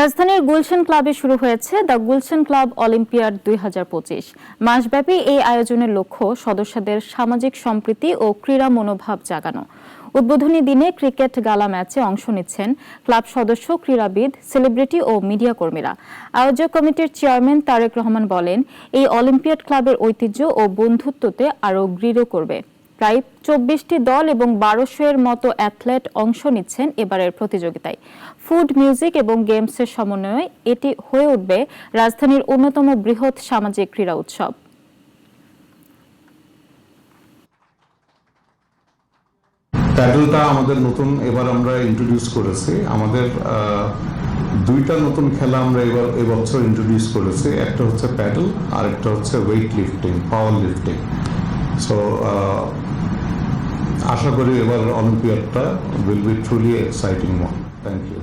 রাজধানীর গুলশান ক্লাবে শুরু হয়েছে দ্য গুলশান ক্লাব অলিম্পিয়াড দুই হাজার পঁচিশ। মাসব্যাপী এই আয়োজনের লক্ষ্য সদস্যদের সামাজিক সম্প্রীতি ও ক্রীড়া মনোভাব জাগানো। উদ্বোধনী দিনে ক্রিকেট গালা ম্যাচে অংশ নিচ্ছেন ক্লাব সদস্য, ক্রীড়াবিদ, সেলিব্রিটি ও মিডিয়া কর্মীরা। আয়োজক কমিটির চেয়ারম্যান তারেক রহমান বলেন, এই অলিম্পিয়াড ক্লাবের ঐতিহ্য ও বন্ধুত্বতে আরও দৃঢ় করবে। প্রায় চব্বিশটি দল এবং বারোশো এর মতো অ্যাথলেট অংশ নিচ্ছেন এবারের প্রতিযোগিতায়। ফুড, মিউজিক এবং গেমসের সমন্বয়ে এটি হয়ে উঠবে রাজধানীর অন্যতম বৃহৎ সামাজিক ক্রীড়া উৎসব। প্যাডেলটা আমাদের নতুন এবার আমরা ইন্ট্রোডিউস করেছি। আমাদের দুইটা নতুন খেলা আমরা এবার, এবছর ইন্ট্রোডিউস করেছি। একটা হচ্ছে প্যাডেল আর একটা হচ্ছে weight lifting power lifting so আশা করি এবার অলিম্পিয়াডটা will be truly exciting one thank you